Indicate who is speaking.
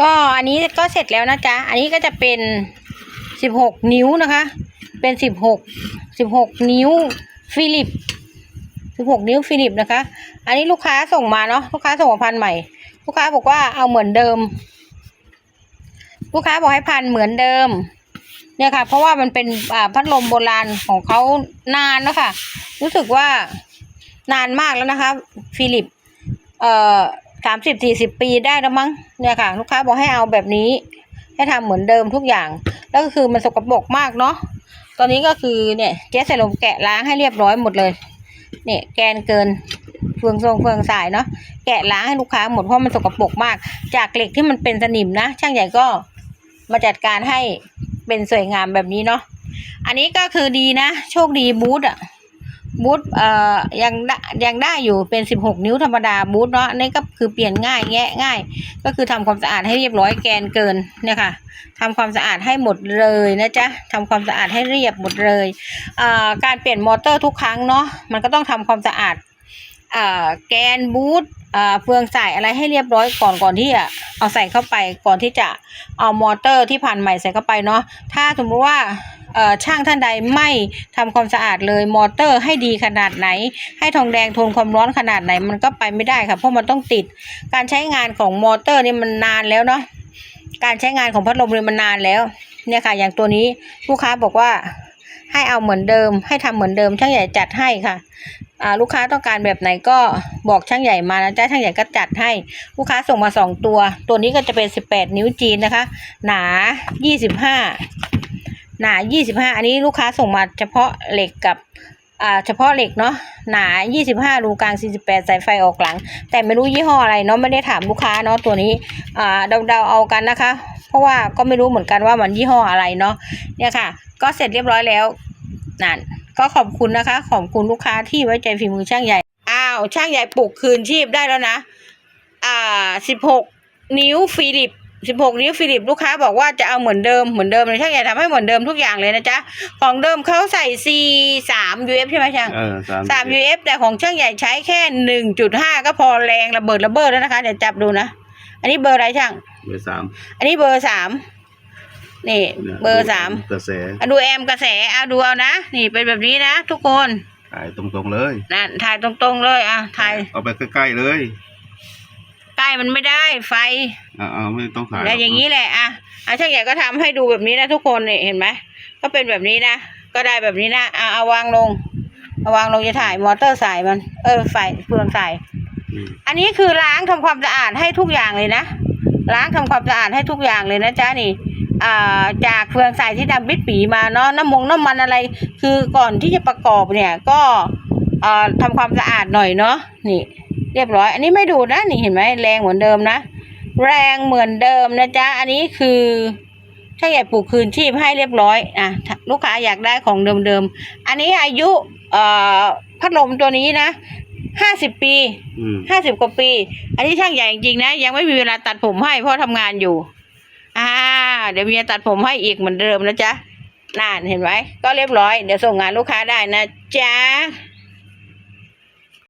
Speaker 1: ก็อันนี้ก็เสร็จแล้วนะจ๊ะ อันนี้ก็จะเป็นสิบหกนิ้วนะคะ เป็นสิบหกสิบหกนิ้วฟิลิปสิบหกนิ้วฟิลิปนะคะ อันนี้ลูกค้าส่งมาเนาะลูกค้าส่งมาพันใหม่ ลูกค้าบอกว่าเอาเหมือนเดิม ลูกค้าบอกให้พันเหมือนเดิม เนี่ยค่ะ เพราะว่ามันเป็นพัดลมโบราณของเขานานแล้วค่ะ รู้สึกว่านานมากแล้วนะคะ ฟิลิป เอ่อ สามสิบสี่สิบปีได้แล้วมั้งเนี่ยค่ะ ลูกค้าบอกให้เอาแบบนี้ ให้ทำเหมือนเดิมทุกอย่าง แล้วก็คือมันสกปรกมากเนาะตอนนี้ก็คือเนี่ยเจ๊ใส่ลมแกะล้างให้เรียบร้อยหมดเลยเนี่ยแกนเกินเฟืองทรงเฟืองสายเนาะแกะล้างให้ลูกค้าหมดเพราะมันสกปรกมาก จากเหล็กที่มันเป็นสนิมนะ ช่างใหญ่ก็มาจัดการให้เป็นสวยงามแบบนี้เนาะอันนี้ก็คือดีนะ โชคดีบูธอะ บูทเอ่อยังได้ยังได้อยู่เป็นสิบหกนิ้วธรรมดาบูทเนาะนี่ก็คือเปลี่ยนง่ายแงะง่าย ก็คือทำความสะอาดให้เรียบร้อยแกนเกินเนี่ยค่ะทำความสะอาดให้หมดเลยนะจ๊ะทำความสะอาดให้เรียบหมดเลยเอ่อการเปลี่ยนมอเตอร์ทุกครั้งเนาะมันก็ต้องทำความสะอาดเอ่อแกนบูทเอ่อเฟืองใส่อะไรให้เรียบร้อยก่อนก่อนที่จะเอาใส่เข้าไปก่อนที่จะเอามอเตอร์ที่ผ่านใหม่ใส่เข้าไปเนาะถ้าสมมติว่า ช่างท่านใดไม่ทำความสะอาดเลยมอเตอร์ให้ดีขนาดไหน ให้ทองแดงทนความร้อนขนาดไหนมันก็ไปไม่ได้ค่ะเพราะมันต้องติด การใช้งานของมอเตอร์นี่มันนานแล้วเนาะการใช้งานของพัดลมเนี่ยมันนานแล้ว เนี่ยค่ะ อย่างตัวนี้ลูกค้าบอกว่าให้เอาเหมือนเดิม ให้ทำเหมือนเดิมช่างใหญ่จัดให้ค่ะลูกค้าต้องการแบบไหนก็บอกช่างใหญ่มานะจ๊ะช่างใหญ่ก็จัดให้ ลูกค้าส่งมาสองตัว ตัวนี้ก็จะเป็นสิบแปดนิ้วจีนนะคะ หนา ยี่สิบห้าหนา25อันนี้ลูกค้าส่งมาเฉพาะเหล็กกับอ่าเฉพาะเหล็กเนาะหนา25รูกลาง48สายไฟออกหลัง แต่ไม่รู้ยี่ห้ออะไรเนาะไม่ได้ถามลูกค้าเนาะตัวนี้อ่าเดาๆเอากันนะคะ เพราะว่าก็ไม่รู้เหมือนกันว่ามันยี่ห้ออะไรเนาะเนี่ยค่ะ ก็เสร็จเรียบร้อยแล้วนั่นก็ขอบคุณนะคะ ขอบคุณลูกค้าที่ไว้ใจฝีมือช่างใหญ่อ้าวช่างใหญ่ปลุกคืนชีพได้แล้วนะ อ่า16นิ้วฟิลิป สิบหกนิ้วฟิลิปลูกค้าบอกว่าจะเอาเหมือนเดิมเหมือนเดิมเลยช่างใหญ่ทำให้เหมือนเดิมทุกอย่างเลยนะจ๊ะของเดิมเขาใส่ C สาม UF ใช่ไหมช่าง
Speaker 2: เออสาม
Speaker 1: สาม UF แต่ของช่างใหญ่ใช้แค่หนึ่งจุดห้าก็พอแรงระเบิดระเบ้อแล้วนะคะเดี๋ยวจับดูนะ อันนี้เบอร์อะไรช่าง
Speaker 2: เบอร์สาม
Speaker 1: อันนี้เบอร์สามนี่
Speaker 2: นี่ย
Speaker 1: เบอร์สาม
Speaker 2: กระแส
Speaker 1: อะดูแอมกระแสเอาดูเอานะนี่เป็นแบบนี้นะทุกคน
Speaker 2: ถ่ายตรงๆเลย
Speaker 1: นั่นถ่ายตรงๆเลยอะถ่าย
Speaker 2: เอาไปใกล้ๆเลย
Speaker 1: ใกล้มันไม่ได้ไฟ
Speaker 2: อ่าไม่ต้องถ่าย
Speaker 1: แล้วอย่างนี้แหละอะอะช่างใหญ่ก็ทำให้ดูแบบนี้นะทุกคนนี่เห็นไหมก็เป็นแบบนี้นะ ก็ได้แบบนี้นะอะเอาวางลงเอาวางลงจะถ่ายมอเตอร์สายมัน เออไฟเฟืองสาย
Speaker 2: อืม
Speaker 1: อันนี้คือล้างทำความสะอาดให้ทุกอย่างเลยนะ ล้างทำความสะอาดให้ทุกอย่างเลยนะจ๊ะนี่อ่าจากเฟืองสายที่ดำปิดปีมาเนาะน้ำมงน้ำมันอะไร คือก่อนที่จะประกอบเนี่ยก็อ่าทำความสะอาดหน่อยเนาะนี่ เรียบร้อย อันนี้ไม่ดูดนะนี่เห็นไหมแรงเหมือนเดิมนะ แรงเหมือนเดิมนะจ๊ะ อันนี้คือถ้าอยากปลูกคืนชีพให้เรียบร้อยอะถ้าลูกค้าอยากได้ของเดิมๆ อันนี้อายุเอ่อพัดลมตัวนี้นะห้าสิบปี
Speaker 2: อืม
Speaker 1: ห้าสิบกว่าปี อันนี้ช่างใหญ่จริงๆนะ ยังไม่มีเวลาตัดผมให้เพราะทำงานอยู่ อ่า เดี๋ยวเมียตัดผมให้อีกเหมือนเดิมนะจ๊ะน่านเห็นไหมก็เรียบร้อย เดี๋ยวส่งงานลูกค้าได้นะจ๊ะ